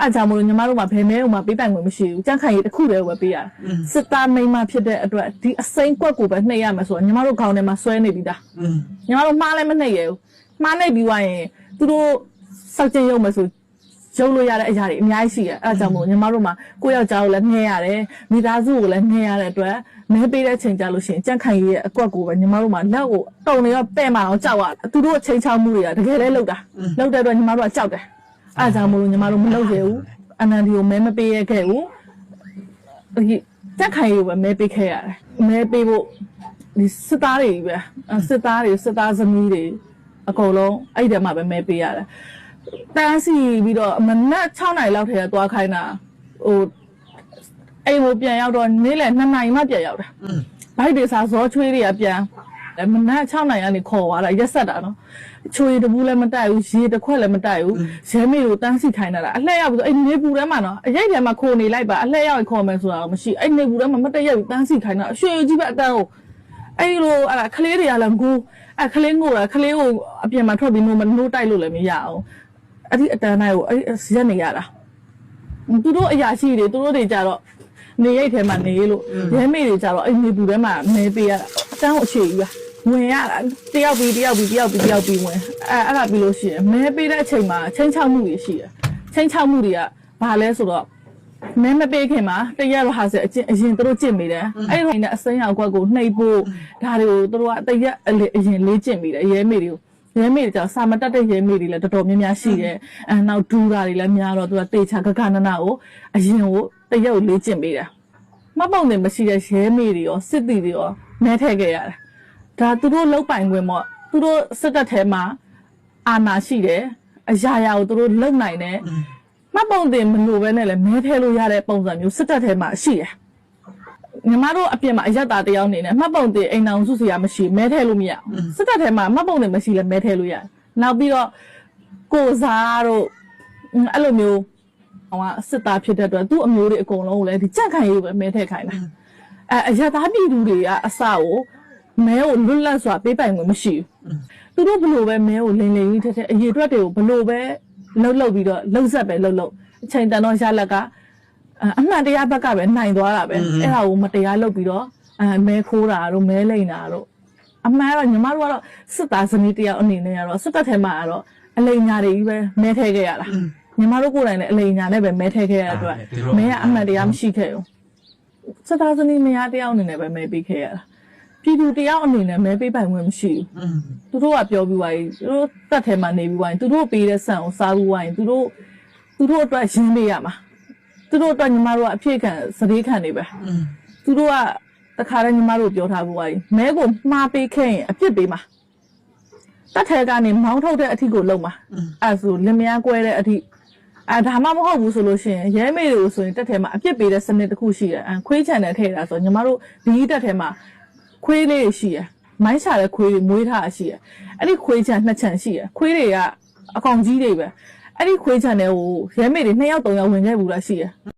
အဲ့ကြောင့်မလို့ညီမတို့မှာဘယ်မဲဥမှာပေးပိုင်ခွင့်မရှိဘူးကြန့်ခိုင်ရေးတစ်ခုတည်းပဲပေးရတယ်စစ်သားမိန်းမဖြစ်တဲ့အတွက်ဒီအစိမ်းကွက်ကိုပဲနှိပ်ရမယ်ဆိုတော့ညီမတို့ခေါင်းထဲမှာဆွဲနေပြီသားอืมညီမတို့မှားလည်းမနှိပ်ရဘူးမှားနှိပ်ပြီးသွားရင်သူတို့စောက်ကျင်ရုံမယ်ဆိုရုပ်လို့ရတဲ့အရာတွေအများကြီးရှိတယ်အဲ့ဒါကြောင့်မို့ညီမတို့မှာကိုယ့်ယောက်ျားကိုလည်းနှဲရတယ်မိသားစုကိုလည်းနှဲရတဲ့အတွက်မဲပေးတဲ့ချိန်ကြလို့ရှိရင်ကြန့်ခိုင်ရေးရဲ့အကွက်ကိုပဲညီမတို့မှာလက်ကိုတုံနေတော့ပဲ့မှတော့ကြောက်ရတယ်သူတို့အချိန်ချောက်မှုတွေကတကယ်လဲလောက်တာလောက်တဲ့အတွက်ညီမတို့ကကြောက်တယ် အဲ့ဒါကြောင့်မို့လို့ညီမတို့မလုပ်ရဘူးအနန္ဒီကိုမဲမပေးရခဲ့ဘူးဒီကြန့်ခိုင်ရေးကိုပဲမဲပေးခဲ့ရတယ်မဲပေးဖို့ဒီစစ်သားတွေကြီးပဲအဲ့စစ်သားတွေစစ်သားသမီးတွေအကုန်လုံးအဲ့ဒီတည်းမှာပဲမဲပေးရတယ်တန်းစီပြီးတော့မနက်6နာရီလောက်ထဲသွားခိုင်းတာဟိုအိမ်ကိုပြန်ရောက်တော့နေ့လယ်2နာရီမှပြန်ရောက်တာอืมဘိုက်တွေစားဇောချွေးတွေကပြန်အဲ မနက်6နာရီကနေခေါ်သွားတာရက်ဆက်တာနော်ချွေးတဘူးလည်းမတိုက်ဘူးရေတစ်ခွက်လည်းမတိုက်ဘူးရဲမေကိုတန်းစီခိုင်းတာလားအလှည့်ရောက်ပြီးအဲ့နေပူထဲမှာနော်အရိတ်ထဲမှာခိုနေလိုက်ပါအလှည့်ရောက်ခေါ်မယ်ဆိုတာတော့မရှိအဲ့နေပူထဲမှာမတက်ရက်ဘူးတန်းစီခိုင်းတာအရွှေကြီးပဲအတန်းကိုအဲ့လိုအဲ့ဒါကလေးတွေကလည်းငိုအဲ့ကလေးငိုတာကလေးကိုအပြင်မှာထွက်ပြီးနိုးမနိုးတိုက်လို့လည်းမရအောင်အဲ့ဒီအတန်းတိုင်းကိုအဲ့ဒီရက်နေရတာသူတို့အရာရှိတွေသူတို့တွေကြတော့နေရိတ်ထဲမှာနေလို့ရဲမေတွေကြတော့အဲ့နေပူထဲမှာနေပေးရတာအတန်းကိုအခြေကြီးပါ ဝင်ရတာတယောက်ပြီးတယောက်ပြီးတယောက်ပြီးတယောက်ပြီးဝင်အဲ့အဲ့ဒါပြီးလို့ရှိရင်မဲပေးတဲ့အချိန်မှာချင်းချောက်မှုတွေရှိတယ်ချင်းချောက်မှုတွေကဘာလဲဆိုတော့မဲမပေးခင်မှာတရက်တော့ဟာစအချင်းအရင်သူတို့ကြင့်မိတယ်အဲ့ဒီနဲ့အစိမ်းရောင်ကွက်ကိုနှိပ်ဖို့ဒါတွေကိုသူတို့ကတရက်အလေအရင်လေးကြင့်မိတယ်ရဲမေတွေကိုရဲမေတွေကြောင့်စာမတက်တဲ့ရဲမေတွေလည်းတော်တော်များများရှိတယ်။အဲနောက်ဒူတာတွေလည်းများတော့သူကတေချာကကနနာကိုအရင်ကိုတရုပ်လေးကျင့်ပေးတယ်။မပုံတွေမရှိတဲ့ရဲမေတွေရောစစ်တီတွေရောမဲထည့်ခဲ့ရတယ်။ ဒါသူတို့လောက်ပိုင်ခွင့်ပေါ့သူတို့စစ်တပ်ထဲမှာအာဏာရှိတယ်။အရာရာကိုသူတို့လုံနိုင်တယ်။မပုံတွေမလို့ပဲနဲ့လည်းမဲထည့်လို့ရတဲ့ပုံစံမျိုးစစ်တပ်ထဲမှာရှိတယ်။ညီမတို့အပြင်မှာအရက်သားတယောက်နေနဲ့မှတ်ပုံတင်အိမ်အောင်စုစရာမရှိမဲထဲလို့မရဘူးစစ်တပ်ထဲမှာမှတ်ပုံတင်မရှိလဲမဲထဲလို့ရတယ်နောက်ပြီးတော့ကိုစားတို့အင်းအဲ့လိုမျိုးဟိုကစစ်သားဖြစ်တဲ့အတွက်သူ့အမျိုးတွေအကုန်လုံးကိုလည်းဒီကြက်ခိုင်ရေးပဲမဲထဲခိုင်းတာအဲအရက်သားပြည်သူတွေကအစကို မဲကိုလွတ်လပ်စွာပေးပိုင်ခွင့်မရှိဘူးသူတို့ဘလို့ပဲမဲကိုလိန်လိန်ကြီးထက်ထက်အရေးအတွက်တွေကိုဘလို့ပဲလှုပ်လှုပ်ပြီးတော့လှုပ်ဆက်ပဲလှုပ်လှုပ်အချိန်တန်တော့ရလက်ကအအမှန်တရားဘက်ကပဲနိုင်သွားတာပဲအဲ့ဒါကိုမတရားလုပ်ပြီးတော့အဲမဲခိုးတာတို့မဲလိန်တာတို့အမှန်ကတော့ညီမတို့ကတော့စစ်သားစနစ်တယောက်အနေနဲ့ကတော့စစ်တပ်ထဲမှာကတော့အလိန်ညာတွေကြီးပဲမဲထဲခဲ့ရတာညီမတို့ကိုယ်တိုင်လည်းအလိန်ညာနဲ့ပဲမဲထဲခဲ့ရတဲ့အတွက်မဲကအမှန်တရားမရှိခဲ့ဘူးစစ်သားစနစ်မရတယောက်အနေနဲ့ပဲမဲပေးခဲ့ရတာ ပြည်သူတယောက်အနေနဲ့မဲပေးပိုင်ခွင့်မရှိဘူးသူတို့ကပြောပြီးွားရင်သူတို့တတ်ထဲမှာနေပြီးွားရင်သူတို့ပေးတဲ့ဆန်ကိုစားပြီးွားရင်သူတို့သူတို့အတွက်ရင်းပေးရမှာသူတို့အတွက်ညီမတို့ကအဖြစ်ခံစပေးခံနေပဲသူတို့ကတခါတည်းညီမတို့ပြောထားပြီးွားရင်မဲကိုမှားပေးခဲ့ရင်အပြစ်ပေးမှာတတ်ထဲကနေမောင်းထုတ်တဲ့အထီကိုလုံမှာအဲဆိုလင်မယားကွဲတဲ့အထီအဲဒါမှမဟုတ်ဘူးဆိုလို့ရှိရင်ရဲမေတွေကိုဆိုရင်တက်ထဲမှာအပြစ်ပေးတဲ့စနစ်တစ်ခုရှိတယ်အခွေးချန်တယ်ထည့်တာဆိုညီမတို့ဒီတက်ထဲမှာ ခွေးလေးတွေရှိရယ်မိုင်းချတဲ့ခွေးတွေမွေးထားတာရှိရယ်အဲ့ဒီခွေးချန်နှစ်ချန်ရှိရယ်ခွေးတွေကအကောင်ကြီးတွေပဲအဲ့ဒီခွေးချန်တွေကိုရဲမေတွေနှစ်ယောက်သုံးယောက်ဝင်ခဲ့ဘူးလားရှိရယ်